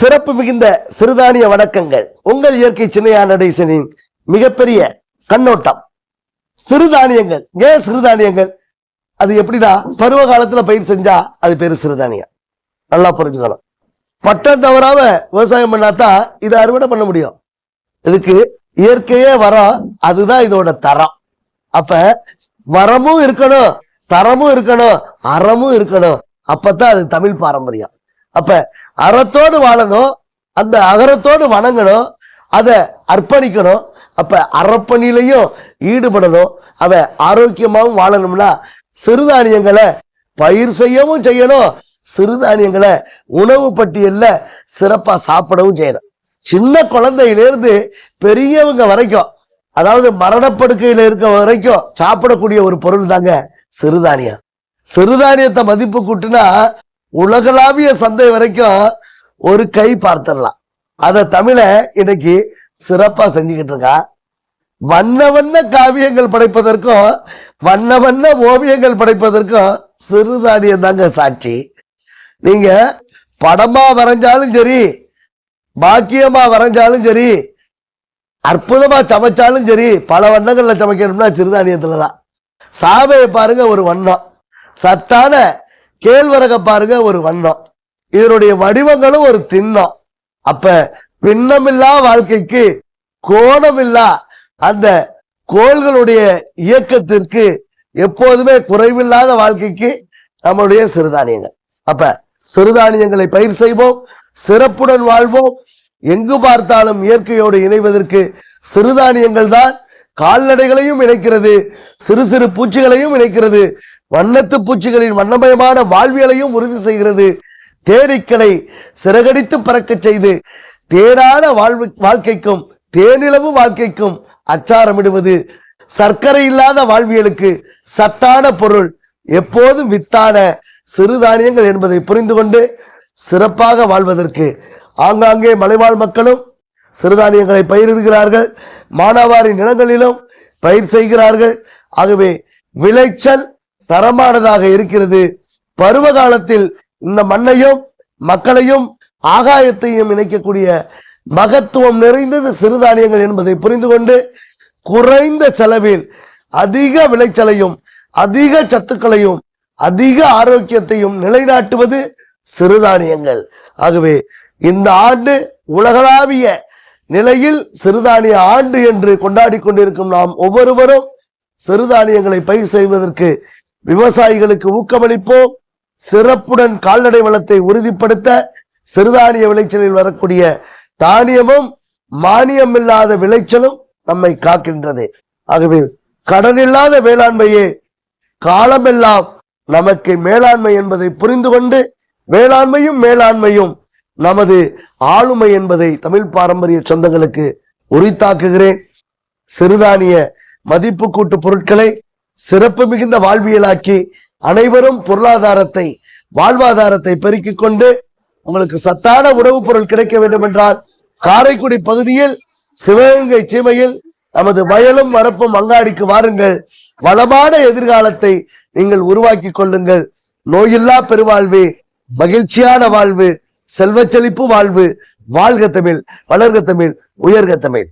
சிறப்பு மிகுந்த சிறுதானிய வணக்கங்கள். உங்கள் இயற்கை சின்னையா நடேசனின் மிகப்பெரிய கண்ணோட்டம். சிறுதானியங்கள். ஏன் சிறுதானியங்கள்? அது எப்படின்னா பருவ காலத்துல பயிர் செஞ்சா அது பேரு சிறுதானியம். நல்லா புரிஞ்சுக்கணும். பட்டம் தவறாம விவசாயம் பண்ணாதான் இதை அறுவடை பண்ண முடியும். இதுக்கு இயற்கையே வரம் அதுதான் இதோட தரம். அப்ப வரமும் இருக்கணும் தரமும் இருக்கணும் அறமும் இருக்கணும். அப்பதான் அது தமிழ் பாரம்பரியம். அப்ப அறத்தோடு வாழணும் அந்த அகரத்தோடு வணங்கணும் அதை அர்ப்பணிக்கணும். அப்ப அறப்பணியிலையும் ஈடுபடணும். அவன் ஆரோக்கியமாகவும் வாழணும்னா சிறுதானியங்களை பயிர் செய்யவும் செய்யணும். சிறுதானியங்களை உணவு பட்டியல்ல சிறப்பா சாப்பிடவும் செய்யணும். சின்ன குழந்தையிலேருந்து பெரியவங்க வரைக்கும் அதாவது மரணப்படுக்கையில இருக்க வரைக்கும் சாப்பிடக்கூடிய ஒரு பொருள் தாங்க சிறுதானியம். சிறுதானியத்தை மதிப்பு கூட்டுனா உலகளாவிய சந்தை வரைக்கும் ஒரு கை பார்த்துடலாம். அதை தமிழ இன்னைக்கு சிறப்பா செஞ்சுக்கிட்டு இருக்கா. வண்ண வண்ண காவியங்கள் படைப்பதற்கும் வண்ண வண்ண ஓவியங்கள் படைப்பதற்கும் சிறுதானியம் தாங்க சாட்சி. நீங்க படமா வரைஞ்சாலும் சரி பாக்கியமா வரைஞ்சாலும் சரி அற்புதமா சமைச்சாலும் சரி பல வண்ணங்கள்ல சமைக்கணும்னா சிறுதானியத்துல தான். சாவையை பாருங்க ஒரு வண்ணம். சத்தான கேழ்வரக பாருங்க ஒரு வண்ணம். இதனுடைய வடிவங்களும் ஒரு திண்ணம். அப்ப பின்னமில்லா வாழ்க்கைக்கு கோணமில்லா அந்த கோள்களுடைய இயக்கத்திற்கு எப்போதுமே குறைவில்லாத வாழ்க்கைக்கு நம்முடைய சிறுதானியங்கள். அப்ப சிறுதானியங்களை பயிர் செய்வோம் சிறப்புடன் வாழ்வோம். எங்கு பார்த்தாலும் இயற்கையோடு இணைவதற்கு சிறுதானியங்கள் தான் கால்நடைகளையும் இணைக்கிறது சிறு சிறு பூச்சிகளையும் இணைக்கிறது. வண்ணத்து பூச்சிகளின் வண்ணமயமான வாழ்வியலையும் உறுதி செய்கிறது. தேனீக்களை சிறகடித்து பறக்கச் செய்து தேனான வாழ்வு வாழ்க்கைக்கும் தேனிலவு வாழ்க்கைக்கும் அச்சாரமிடுவது. சர்க்கரை இல்லாத வாழ்வியலுக்கு சத்தான பொருள் எப்போதும் வித்தான சிறுதானியங்கள் என்பதை புரிந்து கொண்டு சிறப்பாக வாழ்வதற்கு ஆங்காங்கே மலைவாழ் மக்களும் சிறுதானியங்களை பயிரிடுகிறார்கள். மானாவாரி நிலங்களிலும் பயிர் செய்கிறார்கள். ஆகவே விளைச்சல் தரமானதாக இருக்கிறது. பருவ காலத்தில் இந்த மண்ணையும் மக்களையும் ஆகாயத்தையும் இணைக்கக்கூடிய மகத்துவம் நிறைந்தது சிறுதானியங்கள் என்பதை புரிந்து கொண்டு குறைந்த செலவில் அதிக விளைச்சலையும் அதிக சத்துக்களையும் அதிக ஆரோக்கியத்தையும் நிலைநாட்டுவது சிறுதானியங்கள். ஆகவே இந்த ஆண்டு உலகளாவிய நிலையில் சிறுதானிய ஆண்டு என்று கொண்டாடி கொண்டிருக்கும் நாம் ஒவ்வொருவரும் சிறுதானியங்களை பயிர் செய்வதற்கு விவசாயிகளுக்கு ஊக்கமளிப்போம். சிறப்புடன் கால்நடை வளத்தை உறுதிப்படுத்த சிறுதானிய விளைச்சலில் வரக்கூடிய தானியமும் மானியம் இல்லாத விளைச்சலும் நம்மை காக்கின்றது. ஆகவே கடன் இல்லாத வேளாண்மையே காலமெல்லாம் நமக்கு மேலாண்மை என்பதை புரிந்து கொண்டு வேளாண்மையும் மேலாண்மையும் நமது ஆளுமை என்பதை தமிழ் பாரம்பரிய சொந்தங்களுக்கு உரித்தாக்குகிறேன். சிறுதானிய மதிப்பு கூட்டு பொருட்களை சிறப்பு மிகுந்த வாழ்வியலாக்கி அனைவரும் பொருளாதாரத்தை வாழ்வாதாரத்தை பெருக்கிக் கொண்டு உங்களுக்கு சத்தான உணவுப் பொருள் கிடைக்க வேண்டும் என்றால் காரைக்குடி பகுதியில் சிவகங்கை சீமையில் நமது வயலும் வரப்பும் அங்காடிக்கு வாருங்கள். வளமான எதிர்காலத்தை நீங்கள் உருவாக்கி கொள்ளுங்கள். நோயில்லா பெருவாழ்வு மகிழ்ச்சியான வாழ்வு செல்வச்செழிப்பு வாழ்வு வாழ்க தமிழ் வளர்க தமிழ் உயர்க தமிழ்.